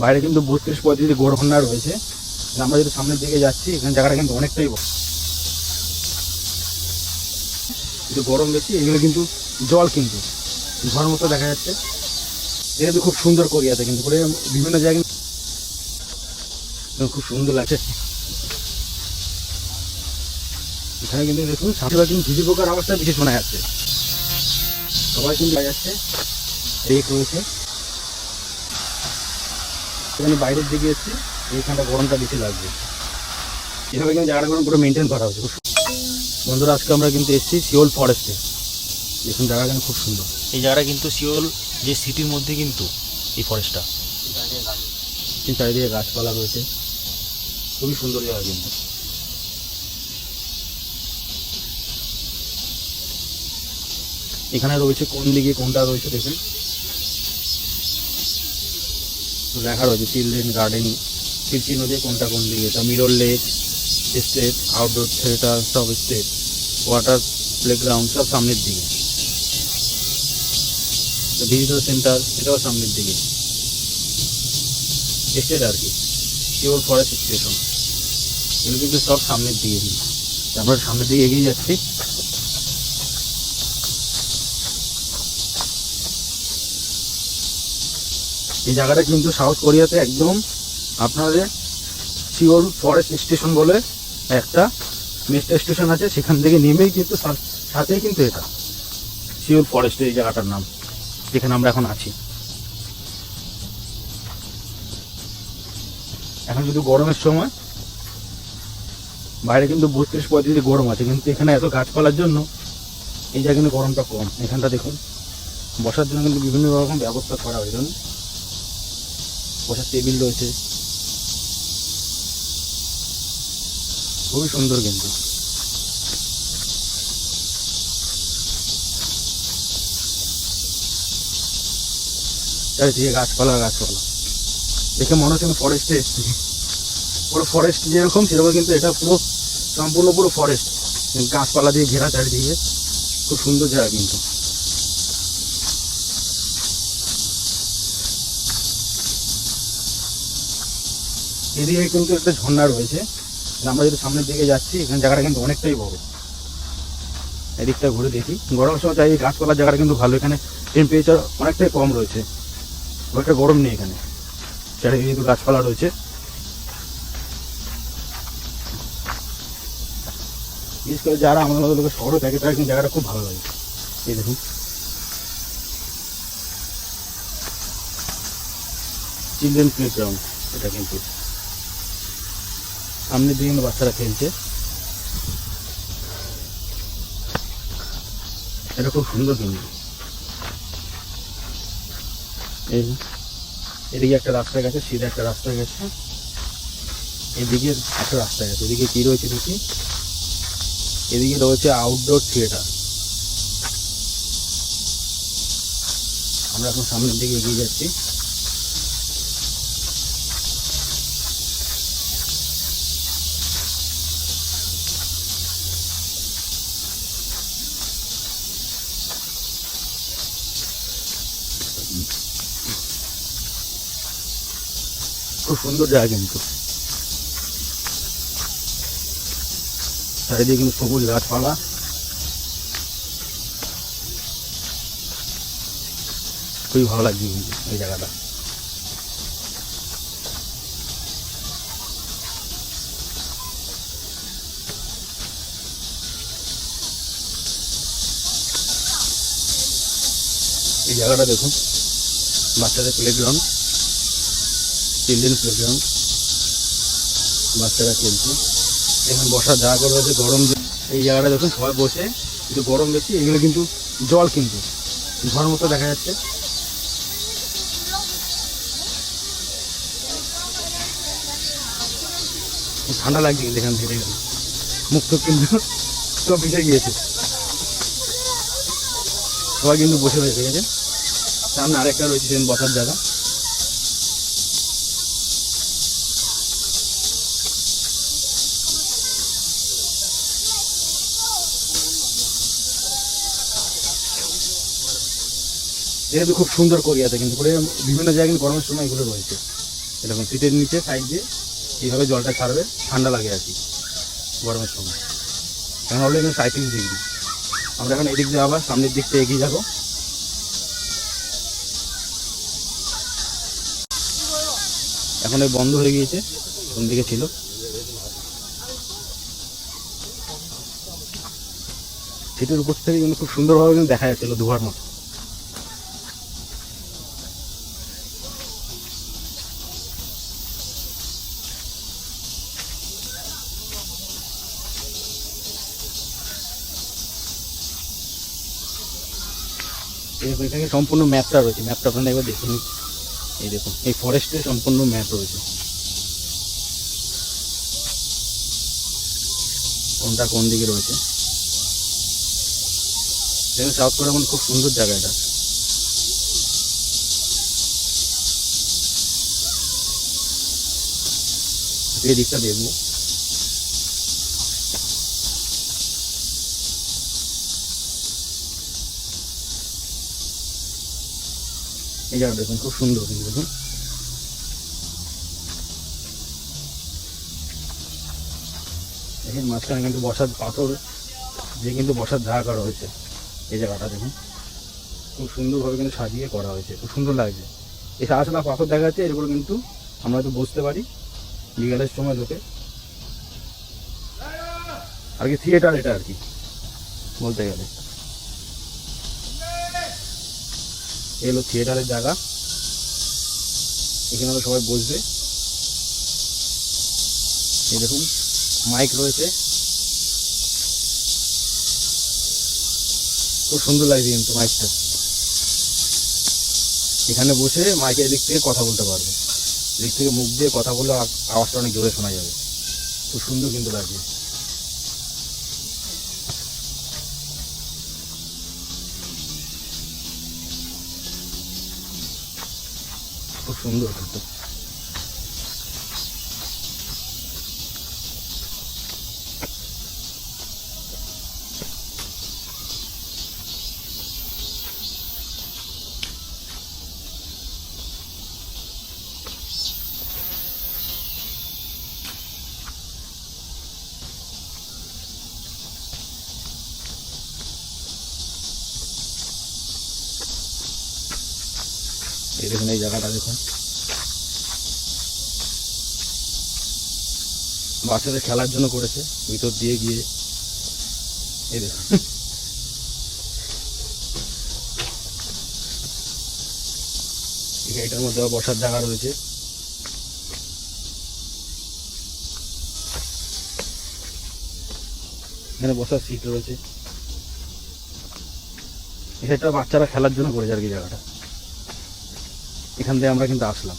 বাইরে কিন্তু বত্রিশ পঁয়ত্রিশ গোড়খন্ডা রয়েছে। আমরা যদি সামনের দিকে যাচ্ছি, এখানে জায়গাটা কিন্তু অনেকটাই বড়। কিন্তু গরম বেশি, এগুলো কিন্তু জল কিন্তু ঝড় মতো দেখা যাচ্ছে। এটা খুব সুন্দর কোরিয়াতে কিন্তু করে বিভিন্ন জায়গায় খুব সুন্দর লাগছে। এখানে কিন্তু দেখুন, সামনে কিন্তু ঝিঝি পোকার অবস্থা বেশি শোনা যাচ্ছে। সবাই কিন্তু যাচ্ছে রেক রয়েছে। এখানে বাইরের দিকে এসছে এইখানটা গরমটা বেশি লাগবে। এভাবে কিন্তু জায়গাটা পুরো মেনটেন করা হচ্ছে বন্ধুরা আজকে আমরা কিন্তু এসেছি শিওল ফরেস্টে দেখুন জায়গাটা কিন্তু খুব সুন্দর। এই জায়গাটা কিন্তু শিওল যে সিটির মধ্যে কিন্তু এই ফরেস্টটা তিন চারিদিকে গাছপালা রয়েছে। খুবই সুন্দর জায়গা কিন্তু। এখানে রয়েছে কোন দিকে কোনটা রয়েছে দেখুন। লেখা রয়েছে চিলড্রেন গার্ডেন চিরচি নদী কোনটা কোন দিকে? এটা mirror lake state outdoor theatre সব স্টেট ওয়াটার প্লেগ্রাউন্ড সব সামনের দিকে। ভিজিটর সেন্টার এটাও সামনের দিকে। স্টেট আর কি শিওর ফরেস্ট স্টেশন এগুলো কিন্তু সব সামনের দিকে। আমরা সামনের দিকে এগিয়ে যাচ্ছি। এই জায়গাটা কিন্তু সাউথ কোরিয়াতে একদম আপনাদের শিওর ফরেস্ট স্টেশন বলে একটা মেট্রো স্টেশন আছে, সেখান থেকে নেমেই কিন্তু সাথেই কিন্তু এটা। শিওর ফরেস্টের এই জায়গাটার নাম, যেখানে আমরা এখন আছি। এখন শুধু গরমের সময়, বাইরে কিন্তু বত্রিশ পঁয়ত্রিশ গরম আছে, কিন্তু এখানে এত গাছপালার জন্য এই জায়গায় কিন্তু গরমটা কম। এখানটা দেখুন, বসার জন্য কিন্তু বিভিন্ন রকম ব্যবস্থা করা হয় জানুন বসার টেবিল রয়েছে। খুবই সুন্দর কিন্তু। চারিদিকে গাছপালা গাছপালা। দেখে মনে হচ্ছে ফরেস্টে এসছি। পুরো ফরেস্ট যেরকম, সেরকম কিন্তু এটা পুরো সম্পূর্ণ পুরো ফরেস্ট গাছপালা দিয়ে ঘেরা চারিদিকে। খুব সুন্দর জায়গা কিন্তু। এদিকে কিন্তু একটা ঝর্ণা রয়েছে। আমরা যদি সামনের দিকে যাচ্ছি, এখানে জায়গাটা কিন্তু অনেকটাই বড়। এদিকটা ঘুরে দেখি। গরমের সময় চাই গাছপালার জায়গাটা কিন্তু ভালো। এখানে টেম্পারেচার অনেকটাই কম রয়েছে। খুব একটা গরম নেই এখানে। চারিদিকে কিন্তু গাছপালা রয়েছে। বিশেষ করে যারা আমাদের মতো লোকের শহরে থাকে, তারা কিন্তু জায়গাটা খুব ভালো লাগে। এই দেখুন। চিলড্রেন প্লে গ্রাউন্ড এটা কিন্তু। দিকে কিন্তু বাচ্চারা খেলছে। এটা খুব সুন্দর কিন্তু। এদিকে একটা রাস্তা গেছে, সিধা একটা রাস্তা গেছে। এদিকে একটা রাস্তা গেছে, এদিকে কি রয়েছে দেখি? এদিকে রয়েছে আউটডোর থিয়েটার আমরা এখন সামনের দিকে এগিয়ে যাচ্ছি। খুব সুন্দর জায়গা কিন্তু। চারিদিকে কিন্তু সবুজ গাছপালা। খুবই ভালো লাগছে কিন্তু এই জায়গাটা। এই জায়গাটা দেখুন, বাচ্চাদের প্লেগ্রাউন্ড চিলড্রেন প্লেগ্রাউন্ড বাচ্চারা খেলছে। এখানে বসার জায়গা রয়েছে, গরম এই জায়গাটা দেখুন, সবাই বসে কিন্তু গরম বেশি এগুলো কিন্তু জল কিন্তু। ঝড় মতো দেখা যাচ্ছে। ঠান্ডা লাগছে কিন্তু এখান থেকে। মুখ তো কিন্তু সব ভিজে গিয়েছে। সবাই কিন্তু বসে রয়েছে, ঠিক আছে? সামনে আরেকটা রয়েছে বসার জায়গা। কিন্তু খুব সুন্দর কোরিয়াতে, কিন্তু করে বিভিন্ন জায়গায় গরমের সময় এগুলো রয়েছে। এরকম সিটের নিচে সাইড দিয়ে এইভাবে জলটা ছাড়বে, ঠান্ডা লাগে আর কি, গরমের সময়। এখন হলো এখানে সাঁত্রিশ ডিগ্রি আমরা এখন এদিক দিয়ে আবার সামনের দিকটা এগিয়ে যাব। এখন এই বন্ধ হয়ে গিয়েছে কোন দিকে ছিল। সিটের উপর থেকে কিন্তু খুব সুন্দরভাবে কিন্তু দেখা যাচ্ছিল দুবার মতো। এখানে সম্পূর্ণ ম্যাপটা রয়েছে। ম্যাপটা আপনারা একবার দেখে নিন। এই দেখুন, এই ফরেস্টের সম্পূর্ণ ম্যাপ রয়েছে। কোনটা কোন দিকে রয়েছে? দেখুন সাউথ কোরিয়া মানে খুব সুন্দর জায়গা এটা। এই দিকটা দেখব। এই জায়গাটা দেখুন, খুব সুন্দর কিন্তু দেখুন। দেখেন, মাঝখানে কিন্তু বসার পাথর দিয়ে কিন্তু বসার জায়গা রয়েছে এই জায়গাটা দেখুন। খুব সুন্দরভাবে কিন্তু সাজিয়ে করা হয়েছে, খুব সুন্দর লাগছে। এই সাদা পাথর দেখা যাচ্ছে এরপর কিন্তু আমরা তো বসতে পারি, বিকালের সময় লোকে। আর কি থিয়েটার এটা আর কি, বলতে গেলে। এই হলো থিয়েটারের জায়গা। এখানে সবাই বসবে। এই দেখুন, মাইক রয়েছে। খুব সুন্দর লাগছে কিন্তু মাইকটা। এখানে বসে মাইকের দিক থেকে কথা বলতে পারবে। দিক থেকে মুখ দিয়ে কথা বলে আ- আওয়াজটা অনেক জোরে শোনা যাবে। খুব সুন্দর কিন্তু লাগছে। খুব সুন্দর কিন্তু এই দেখুন এই জায়গাটা দেখুন বাচ্চাদের খেলার জন্য করেছে। ভিতর দিয়ে গিয়ে। এই দেখুন এই গাড়িটার মধ্যে বসার জায়গা রয়েছে। এখানে বসার সিট রয়েছে। এটা বাচ্চারা খেলার জন্য করেছে আর কি জায়গাটা। এখান থেকে আমরা কিন্তু আসলাম।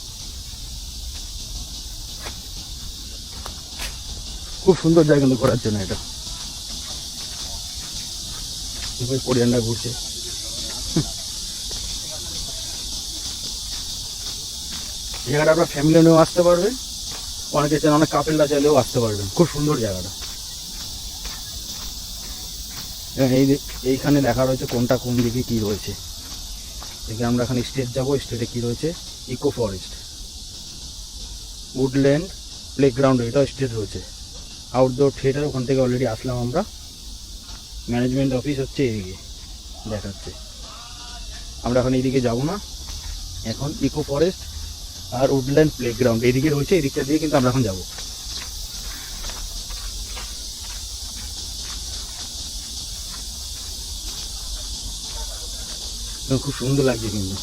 খুব সুন্দর জায়গা কিন্তু ঘোরার জন্য এটা। কোরিয়ানরা ঘুরছে। জায়গাটা আপনার ফ্যামিলি নিয়েও আসতে পারবেন অনেকে চান অনেক কাপেলরা চাইলেও আসতে পারবেন। খুব সুন্দর জায়গাটা। এবং এই এইখানে লেখা রয়েছে কোনটা কোন দিকে কি রয়েছে। এখানে আমরা এখানে স্টেট যাব। স্টেটে কি রয়েছে? ইকো ফরেস্ট উডল্যান্ড প্লেগ্রাউন্ড এটাও স্টেট রয়েছে। আউটডোর থিয়েটার ওখান থেকে অলরেডি আসলাম আমরা। ম্যানেজমেন্ট অফিস হচ্ছে এদিকে, দেখাচ্ছে। আমরা এখন এইদিকে যাব না। এখন ইকো ফরেস্ট আর উডল্যান্ড প্লেগ্রাউন্ড এইদিকে রয়েছে, এদিকটা দিয়ে কিন্তু আমরা এখন যাব। খুব সুন্দর লাগছে কিন্তু।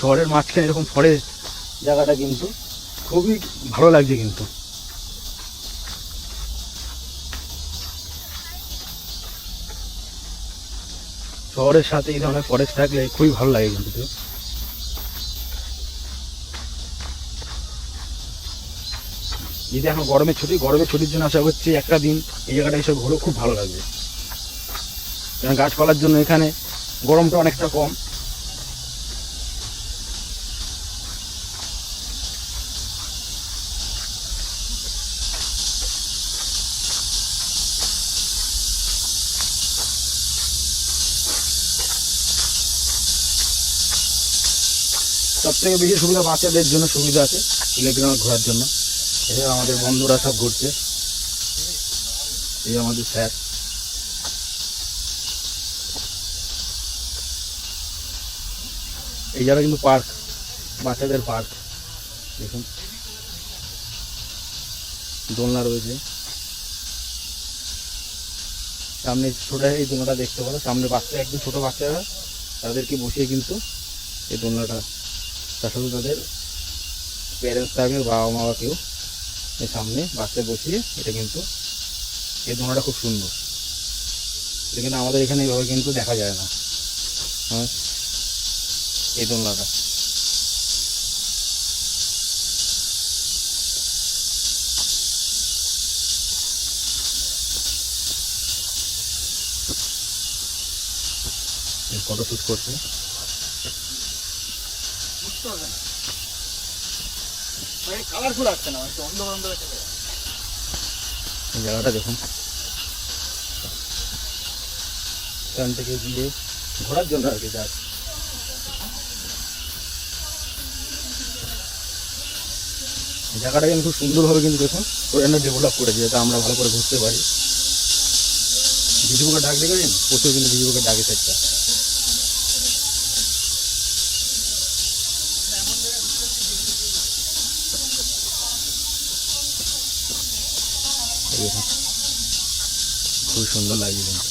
শহরের মাঝখানে এরকম ফরেস্ট জায়গাটা কিন্তু খুবই ভালো লাগছে কিন্তু। শহরের সাথে এই ধরনের ফরেস্ট থাকলে খুবই ভালো লাগে কিন্তু যদি এখন গরমের ছুটি, গরমের ছুটির জন্য আশা করছি একটা দিন এই জায়গাটা এসে ঘুরে, খুব ভালো লাগবে। কারণ গাছপালার জন্য এখানে গরমটা অনেকটা কম। সব থেকে বেশি সুবিধা বাচ্চাদের জন্য সুবিধা আছে ইলেকট্রনিক ঘোরার জন্য। এছাড়া আমাদের বন্ধুরা সব ঘুরছে। এই আমাদের স্যার। এই জায়গা কিন্তু পার্ক বাচ্চাদের পার্ক দেখুন। দোলনা রয়েছে। সামনে ছোট এই দোলনাটা দেখতে পারো। সামনে বাচ্চা, একদম ছোট বাচ্চারা, তাদেরকে বসিয়ে কিন্তু এই দোলনাটা তার সাথে তাদের প্যারেন্টস থাকবে বাবা মা বা কেউ। এর সামনে বাচ্চা বসিয়ে এটা কিন্তু এই দোলনাটা খুব সুন্দর। এটা কিন্তু আমাদের এখানে এভাবে কিন্তু দেখা যায় না। হ্যাঁ এই দোলনাটা। ফটো শ্যুট করছে। কালারফুল আসছে না একটু অন্ধ অন্ধ এই জায়গাটা দেখুন। এখান থেকে গিয়ে ঘোরার জন্য আর কি এই জায়গাটা কিন্তু খুব সুন্দরভাবে কিন্তু দেখুন ওখানে ডেভেলপ করেছে যাতে আমরা ভালো করে ঘুরতে পারি। বিজুপুকে ডাক দেখেছেন? প্রচুর কিন্তু বিজুপুকে ডাকে সেটা এই দেখুন খুব সুন্দর লাগছে কিন্তু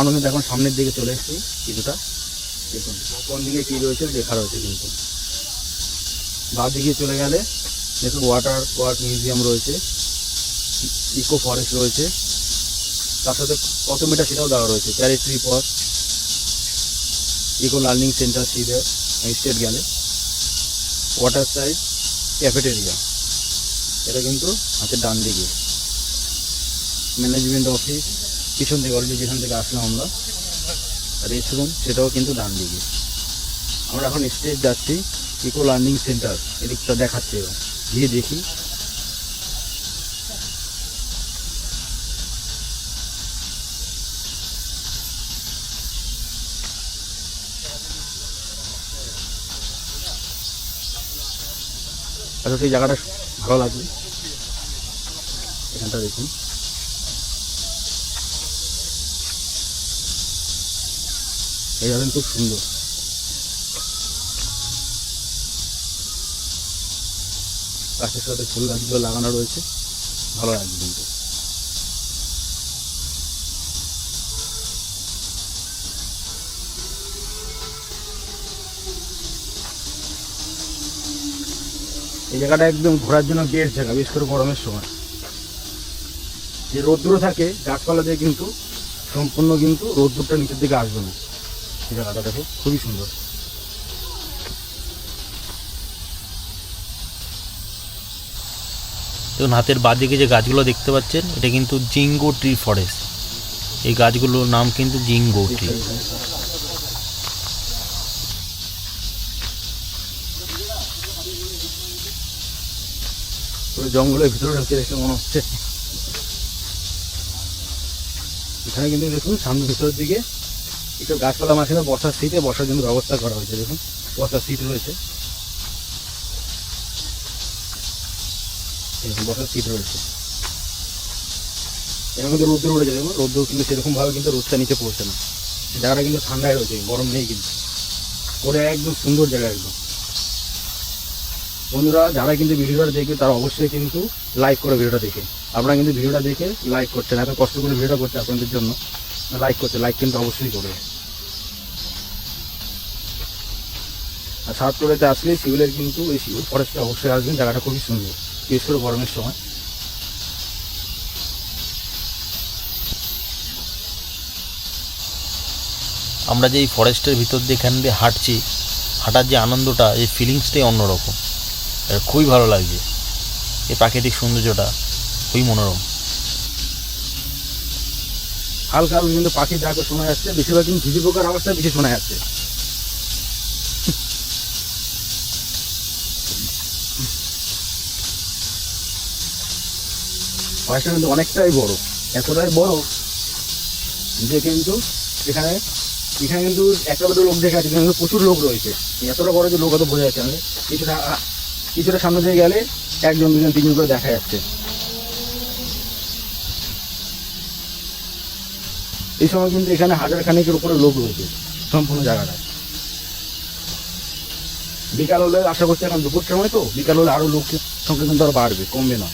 আনন্দ এখন সামনের দিকে চলে এসেছি কিছুটা। দেখুন, কোন দিকে কী রয়েছে লেখা রয়েছে কিন্তু। বাঁ দিকে চলে গেলে দেখুন ওয়াটার ওয়ার্ক মিউজিয়াম রয়েছে ইকো ফরেস্ট রয়েছে। তার সাথে কত মিটার সেটাও দেওয়া রয়েছে চ্যারিটরি পথ ইকো লার্নিং সেন্টার সিদের স্টেট গেলে। ওয়াটার সাইড ক্যাফেটেরিয়া এটা কিন্তু আছে ডান দিকে। ম্যানেজমেন্ট অফিস পিছন দিকে অলরেডি যেখান থেকে আসলাম আমরা রেস্টরুম সেটাও কিন্তু ডান দিকে। আমরা এখন স্টেজ যাচ্ছি ইকো লার্নিং সেন্টার এদিকটা দেখাচ্ছে গিয়ে দেখি। আচ্ছা সেই জায়গাটা ভালো লাগবে এখানটা দেখুন। এই জায়গাটা খুব সুন্দর। গাছের সাথে ফুল গাছগুলো লাগানো রয়েছে। ভালো লাগবে কিন্তু। এই জায়গাটা একদম ঘোরার জন্য বেশ জায়গা, বিশেষ করে গরমের সময়। যে রোদ্দুর থাকে, গাছপালা দিয়ে কিন্তু সম্পূর্ণ কিন্তু রোদ্দুরটা নিচের দিকে আসবে না। জায়গাটা দেখো, খুবই সুন্দর। দেখুন, হাতের বাঁদিকে যে গাছগুলো দেখতে পাচ্ছেন, এটা কিন্তু জিঙ্গো ট্রি ফরেস্ট। এই গাছগুলোর নাম কিন্তু জিঙ্গো ট্রি। জঙ্গলের ভিতরে ঢুকে দেখে মনে হচ্ছে। এখানে কিন্তু দেখুন, সামনে ভিতরের দিকে একটু গাছপালা মাঝখানে বসার সিটে বসার জন্য ব্যবস্থা করা হয়েছে, দেখুন। বসার সিট রয়েছে। বসার সিট রয়েছে। এরকম কিন্তু রোদ্দুর উঠে যায় রোদ্দুর কিন্তু সেরকমভাবে কিন্তু রোদটা নিচে পড়ছে না। জায়গাটা কিন্তু ঠান্ডায় রয়েছে, গরম নেই কিন্তু। ওটা একদম সুন্দর জায়গা একদম। বন্ধুরা, যারা কিন্তু ভিডিওটা দেখবে, তারা অবশ্যই কিন্তু লাইক করে ভিডিওটা দেখে। আপনারা কিন্তু ভিডিওটা দেখে লাইক করছেন, এত কষ্ট করে ভিডিওটা করছে আপনাদের জন্য। লাইক করতে লাইক কিন্তু অবশ্যই করবে। আর সাত ফ্লোরেতে আসলে সিভিলের কিন্তু এই ফরেস্টে অবশ্যই আসবেন জায়গাটা খুবই সুন্দর। বিশেষ করে গরমের সময়। আমরা যে এই ফরেস্টের ভিতর দিয়ে এখান দিয়ে হাঁটছি, হাঁটার যে আনন্দটা, এই ফিলিংসটাই অন্যরকম। খুবই ভালো লাগছে। এই প্রাকৃতিক সৌন্দর্যটা খুবই মনোরম। হালকা হালকা কিন্তু পাখির ডাকও শোনা যাচ্ছে। বেশিরভাগ কিন্তু ঝিঝি পোকার আওয়াজটা বেশি শোনা যাচ্ছে। ফরেস্টটা কিন্তু অনেকটাই বড়। এতটাই বড় যে কিন্তু এখানে এখানে কিন্তু একটা দুটো লোক দেখা যাচ্ছে কিন্তু প্রচুর লোক রয়েছে। এতটা বড় যে লোক হয়তো বোঝা যাচ্ছে কিছুটা কিছুটা সামনে দিয়ে গেলে একজন দুজন তিনজন করে দেখা যাচ্ছে। এই সময় কিন্তু এখানে হাজার খানিকের উপরে লোক রয়েছে, সম্পূর্ণ জায়গাটা। বিকাল হলে আশা করছি এখন দুপুর সময় তো, বিকাল হলে আরও লোকের সংখ্যা কিন্তু আরও বাড়বে, কমবে না।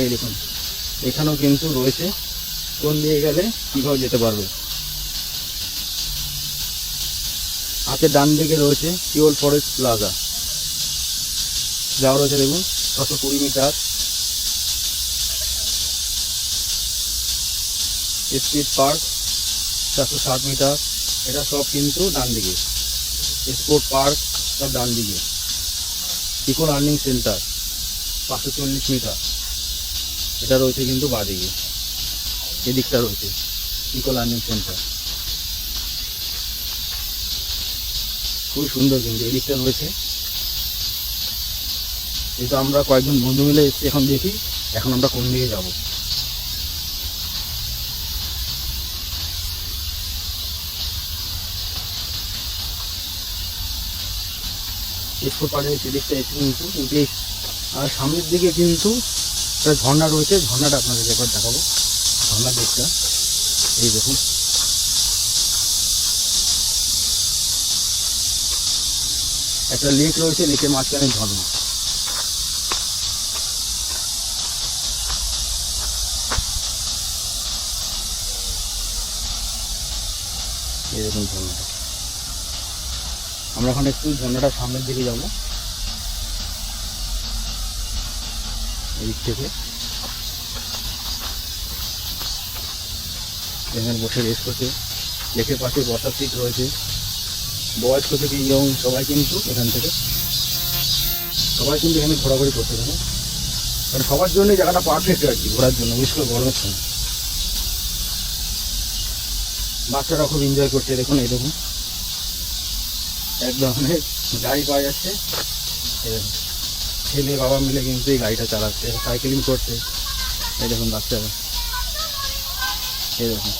এই দেখুন, এখানেও কিন্তু রয়েছে, কোন দিয়ে গেলে কীভাবে যেতে পারবে। হাতের ডান দিকে রয়েছে পিওর ফরেস্ট প্লাজা। যাওয়া রয়েছে দেখুন, ছশো কুড়ি মিটার। স্পিড পার্ক চারশো ষাট মিটার। এটা সব কিন্তু ডান দিকে। স্পোর্ট পার্ক সব ডান দিকে। ইকো লার্নিং সেন্টার পাঁচশো চল্লিশ মিটার। এটা রয়েছে কিন্তু বাদিকে এদিকটা রয়েছে ইকো লার্নিং সেন্টার খুবই সুন্দর কিন্তু এদিকটা রয়েছে। এটা আমরা কয়েকজন বন্ধু মিলে এসেছি, এখন দেখি এখন আমরা কোন দিকে যাব। স্কুল পাড়ে সেদিকটা এসে কিন্তু কিন্তু আর সামনের দিকে কিন্তু একটা ঝর্ণা রয়েছে। ঝর্ণাটা আপনাদেরকে একবার দেখাবো। ঝর্ণার দিকটা এই দেখুন। একটা লেক রয়েছে লেকের মাঝখানে ঝর্ণা। এই দেখুন ঝর্ণাটা। আমরা এখন একটু ঝর্ণাটার সামনের দিকে যাব। এদিক থেকে। এখানে বসে রেস্ট করছে লেকের পাশে বসার সিট রয়েছে। বয়স্ক থেকে ইয়ং সবাই কিন্তু এখান থেকে। সবাই কিন্তু এখানে ঘোরাঘুরি করতে পারে কারণ সবার জন্য এই জায়গাটা পারফেক্ট আর কি, ঘোরার জন্য, বিশেষ করে গরমের সময়। বাচ্চারা খুব এনজয় করছে, দেখুন, এই দেখুন। এক ধরনের গাড়ি পাওয়া যাচ্ছে। ছেলে বাবা মিলে কিন্তু এই গাড়িটা চালাচ্ছে সাইকেলিং করছে। এই দেখুন বাচ্চারা। এই দেখুন।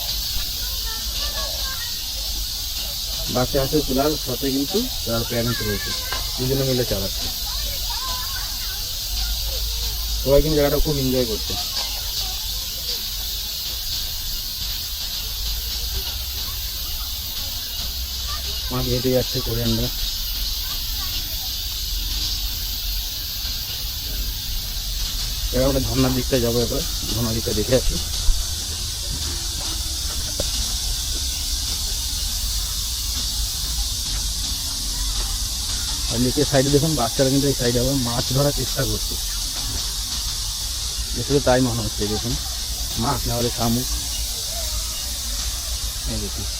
বাচ্চা আছে তোলার সাথে কিন্তু তার প্যারেন্টস রয়েছে দুজনে মিলে চালাচ্ছে। সবাই কিন্তু জায়গাটা খুব এনজয় করছে। হেঁটে যাচ্ছে কোরিয়ানরা। এবার আমরা ঝর্নার দিকটা যাব এবার। ঝর্নার দিকটা দেখে আসি। আর লেকের সাইডে দেখুন, বাচ্চারা কিন্তু এই সাইডে আবার মাছ ধরার চেষ্টা করছে। আসলে তাই মনে হচ্ছে, দেখুন। মাছ না হলে শামুক। দেখুন।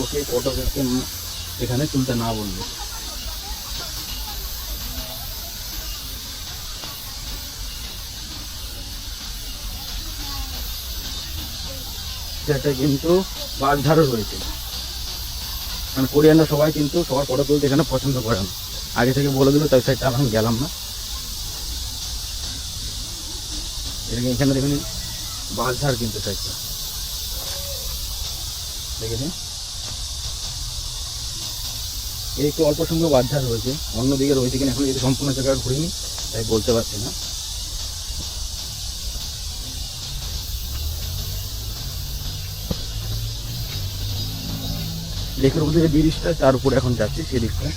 ওকে ফটোগ্রাফকে এখানে তুলতে না বলল। সেটা কিন্তু বাগধারও রয়েছে মানে কোরিয়ানরা সবাই কিন্তু সবার ফটো তুলতে এখানে পছন্দ করে না। আগে থেকে বলে দিল, তাই সাইডটা আমি গেলাম না। এখানে দেখুন বাগধার কিন্তু সাইডটা দেখেছেন এর একটু অল্প সংখ্যক বাচ্চা রয়েছে, অন্যদিকে রয়েছে কিনা এখন যদি সম্পূর্ণ জায়গা ঘুরিনি, তাই বলতে পারছি না। লেকের উপর থেকে ব্রিজটা তার উপরে এখন যাচ্ছে সেদিকটা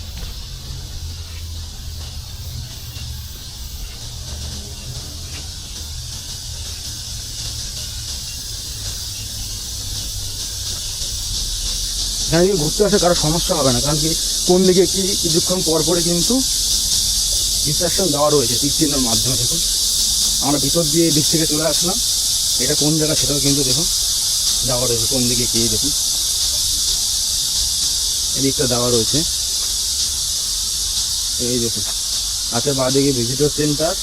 এখানে যদি ঘুরতে আসে কারও সমস্যা হবে না, কারণ কি কোন দিকে কি কিছুক্ষণ পর পরে কিন্তু ডিস্ট্রাকশন দেওয়া রয়েছে তীর চিহ্নের মাধ্যমে, দেখুন। আমরা ভিতর দিয়ে দিক থেকে চলে আসলাম। এটা কোন জায়গা সেটাও কিন্তু দেখুন, দেওয়া রয়েছে কোন দিকে কি, দেখুন। এদিকটা দেওয়া রয়েছে। এই দেখুন, হাতের বাঁ দিকে ভিজিটর সেন্টার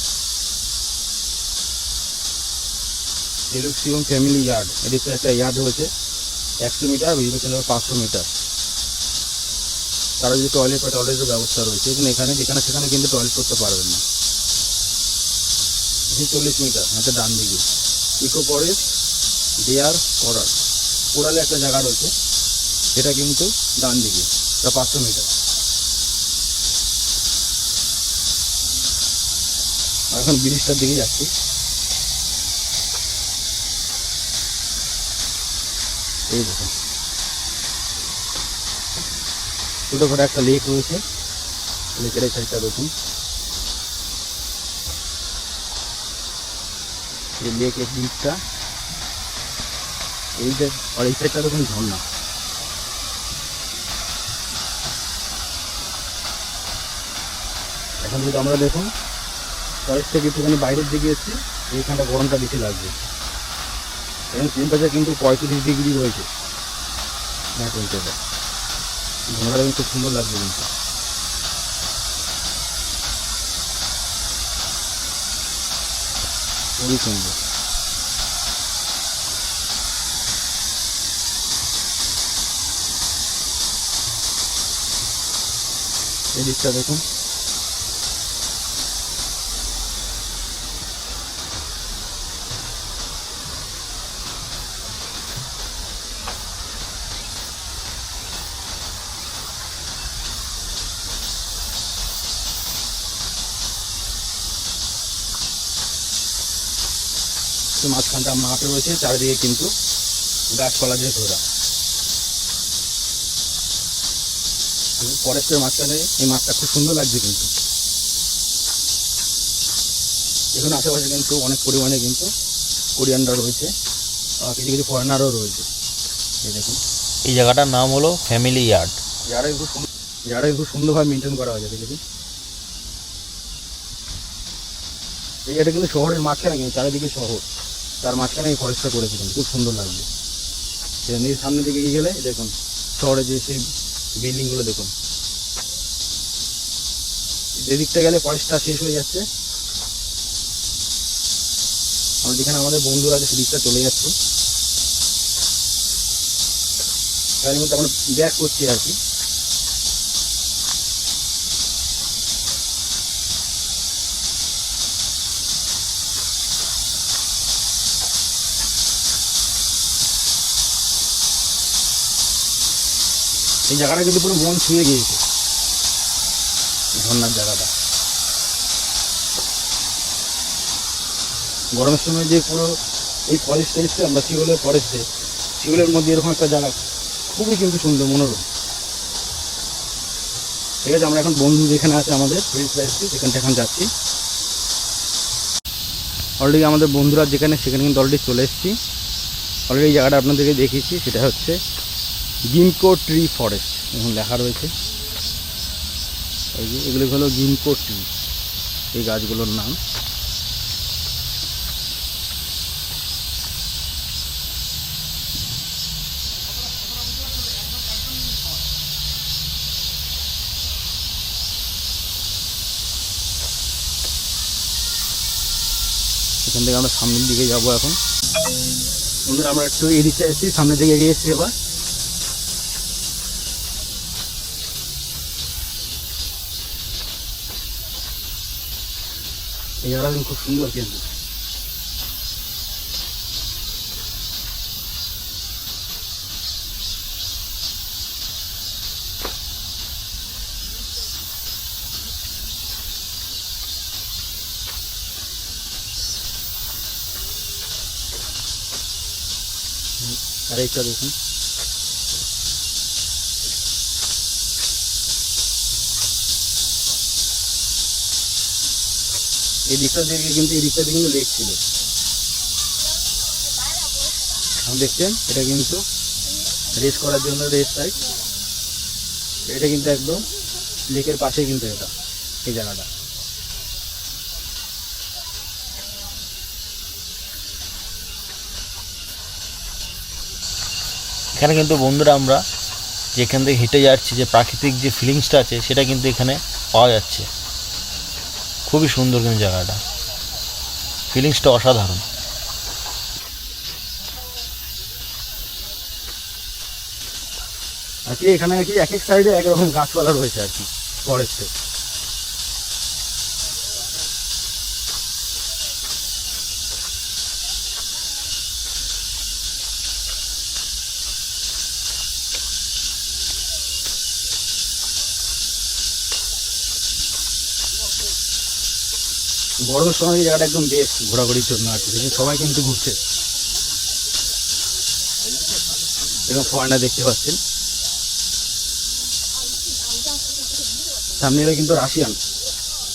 ডিলুক্সিয়ম ফ্যামিলি ইয়ার্ড এদিকটা একটা ইয়ার্ড রয়েছে। একশো মিটার, বিভিন্ন সেন্টার পাঁচশো মিটার। তারা যদি টয়লেট বা টয়লেটের ব্যবস্থা রয়েছে, কিন্তু এখানে যেখানে সেখানে কিন্তু টয়লেট করতে পারবেন না। চল্লিশ মিটার, হাতে ডান দিকে। ইকো ফরেস্ট ডিয়ার করার। কোরালে একটা জায়গা রয়েছে, সেটা কিন্তু ডান দিকে, তা পাঁচশো মিটার। এখন ব্রিজটার দিকে যাচ্ছি। এই দেখুন ছোটোখাটো একটা লেক রয়েছে। লেকের এই সাইডটা দেখুন। এই লেকের দিকটা এই যে আর এই সাইডটা দেখুন ঝর্ণা। এখন যদি আমরা দেখুন ফরেস্ট থেকে একটুখানি বাইরের দিকে এসেছি এইখানটা গরমটা বেশি লাগবে। এখন টেম্পারেচার কিন্তু পঁয়ত্রিশ ডিগ্রি রয়েছে। হ্যাঁ টেম্পারেচার ঝর্ণাটা কিন্তু খুব সুন্দর লাগবে কিন্তু। খুবই সুন্দর। এই দিকটা দেখুন তো মাঝখানটা মাঠ রয়েছে চারিদিকে কিন্তু গাছপালা দিয়ে ঘোরা। ফরেস্টের মাঝখানে এই মাঠটা খুব সুন্দর লাগছে কিন্তু। এখানে আশেপাশে কিন্তু অনেক পরিমাণে কিন্তু কোরিয়ানরা রয়েছে আর কিছু কিছু ফরেনারও রয়েছে। এই দেখুন। এই জায়গাটার নাম হলো ফ্যামিলি ইয়ার্ড। যারা খুব সুন্দর যারা খুব সুন্দরভাবে মেনটেন করা হয়েছে দেখেছি এই এটা কিন্তু শহরের মাঝখানে কিন্তু চারিদিকে শহর। তার মাঝখানে এই ফরেস্টটা করেছিলাম। খুব সুন্দর লাগবে সেটা নিজের সামনের দিকে গেলে, দেখুন, শহরে যে সেই বিল্ডিংগুলো দেখুন। এদিকটা গেলে ফরেস্টটা শেষ হয়ে যাচ্ছে। আমরা যেখানে আমাদের বন্ধুরা আছে সেদিকটা চলে যাচ্ছে। তার মধ্যে আমরা ব্যাক করছি আর কি। এই জায়গাটা কিন্তু পুরো মন ছুঁয়ে গিয়েছে। ঝর্নার জায়গাটা। গরমের সময় যে পুরো এই ফরেস্টে এসছে আমরা শিউলের ফরেস্টে শিউলের মধ্যে এরকম একটা জায়গা, খুবই কিন্তু সুন্দর, মনোরম। ঠিক আছে, আমরা এখন বন্ধু যেখানে আছে আমাদের ফ্রেন্ডসরা এসছি সেখানটা এখন যাচ্ছি। অলরেডি আমাদের বন্ধুরা যেখানে, সেখানে কিন্তু অলরেডি চলে এসেছি। অলরেডি এই জায়গাটা আপনাদেরকে দেখিয়েছি, সেটা হচ্ছে গিনকো ট্রি ফরেস্ট এখন লেখা রয়েছে। এগুলো হলো গিনকো ট্রি, এই গাছগুলোর নাম। এখান থেকে আমরা সামনের দিকে যাব এখন। আমরা একটু এদিকটা এসেছি, সামনের দিকে এগিয়ে এসেছি এবার। এই জায়গাটা কিন্তু খুব সুন্দর কিন্তু আর এইটা এই দিকটা থেকে কিন্তু এই দিকটা কিন্তু লেক ছিল। দেখছেন, এটা কিন্তু রেস করার জন্য রেস সাইড এটা কিন্তু একদম লেকের পাশে কিন্তু এটা, এই জায়গাটা। এখানে কিন্তু বন্ধুরা আমরা যেখান থেকে হেঁটে যাচ্ছি, যে প্রাকৃতিক যে ফিলিংসটা আছে, সেটা কিন্তু এখানে পাওয়া যাচ্ছে। খুবই সুন্দর কিন্তু জায়গাটা। ফিলিংসটা অসাধারণ। আর কি এখানে আর কি এক এক সাইডে একরকম গাছপালা রয়েছে আর কি ফরেস্টে বড়োর সময় জায়গাটা একদম বেশ ঘোরাঘুরির জন্য আর কি। সবাই কিন্তু ঘুরছে। এবং ফরেনার দেখতে পাচ্ছেন। সামনে কিন্তু রাশিয়ান।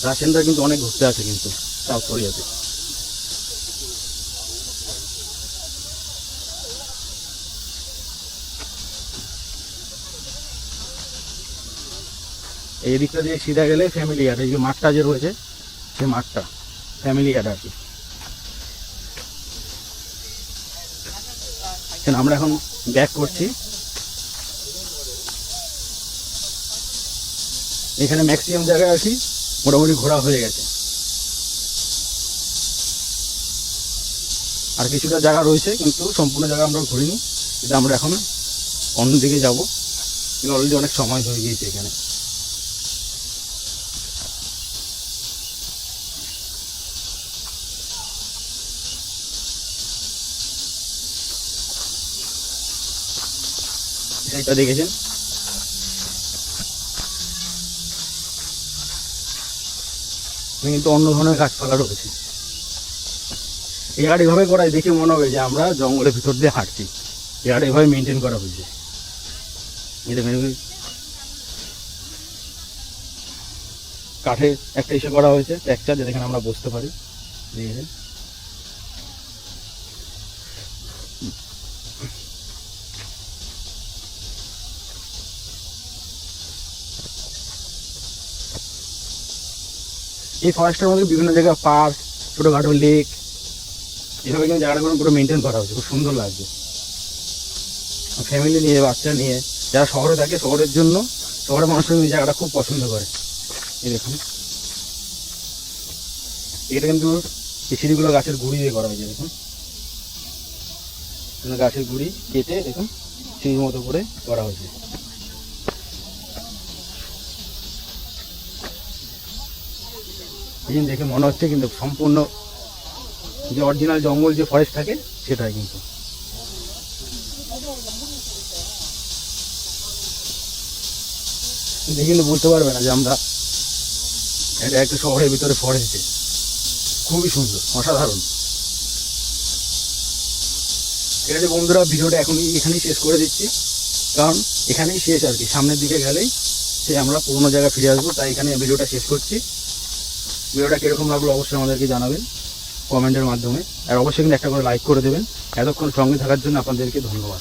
রাশিয়ানরা কিন্তু অনেক ঘুরতে আছে কিন্তু সাউথ কোরিয়াতে। এই দিকটা দিয়ে সিধা গেলে ফ্যামিলি আর এই যে মাঠটা যে রয়েছে সেই মাঠটা। ফ্যামিলি অ্যাড আর কি আমরা এখন ব্যাক করছি। এখানে ম্যাক্সিমাম জায়গায় আর কি মোটামুটি ঘোরা হয়ে গেছে। আর কিছুটা জায়গা রয়েছে, কিন্তু সম্পূর্ণ জায়গা আমরা ঘুরিনি। এটা আমরা এখন অন্যদিকে যাব। কিন্তু অলরেডি অনেক সময় হয়ে গিয়েছে এখানে। এটা দেখেছেন? কিন্তু অন্য ধরনের গাছপালা রয়েছে। এই জায়গাটা এভাবে করা দেখে মনে হবে যে আমরা জঙ্গলের ভিতর দিয়ে হাঁটছি। জায়গাটা এভাবে মেনটেন করা হয়েছে। এই কাঠের একটা ইসে করা হয়েছে ট্যাকচার যেখানে আমরা বসতে পারি। দেখেছেন এই ফরেস্টের মধ্যে বিভিন্ন জায়গায় পার্ক ছোটোখাটো লেক এভাবে কিন্তু জায়গাগুলো পুরো মেনটেন করা হয়েছে। খুব সুন্দর লাগছে। ফ্যামিলি নিয়ে, বাচ্চা নিয়ে, যারা শহরে থাকে, শহরের জন্য, শহরের মানুষের এই জায়গাটা খুব পছন্দ করে। এই দেখুন। এটা কিন্তু এই সিঁড়িগুলো গাছের গুঁড়ি দিয়ে করা হয়েছে, দেখুন। গাছের গুঁড়ি কেটে, দেখুন, সিঁড়ির মতো করে করা হয়েছে। এই দেখে মনে হচ্ছে কিন্তু সম্পূর্ণ যে অরিজিনাল জঙ্গল যে ফরেস্ট থাকে, সেটাই কিন্তু। দেখে কিন্তু বুঝতে পারবে না যে আমরা এটা একটা শহরের ভিতরে ফরেস্টে খুবই সুন্দর, অসাধারণ। ঠিক আছে বন্ধুরা, ভিডিওটা এখনই এখানেই শেষ করে দিচ্ছি। কারণ এখানেই শেষ আর কি, সামনের দিকে গেলেই সে আমরা পুরোনো জায়গায় ফিরে আসব, তাই এখানে ভিডিওটা শেষ করছি। ভিডিওটা কীরকম লাগল অবশ্যই আমাদেরকে জানাবেন কমেন্টের মাধ্যমে। আর অবশ্যই কিন্তু একটা করে লাইক করে দেবেন। এতক্ষণ সঙ্গে থাকার জন্য আপনাদেরকে ধন্যবাদ।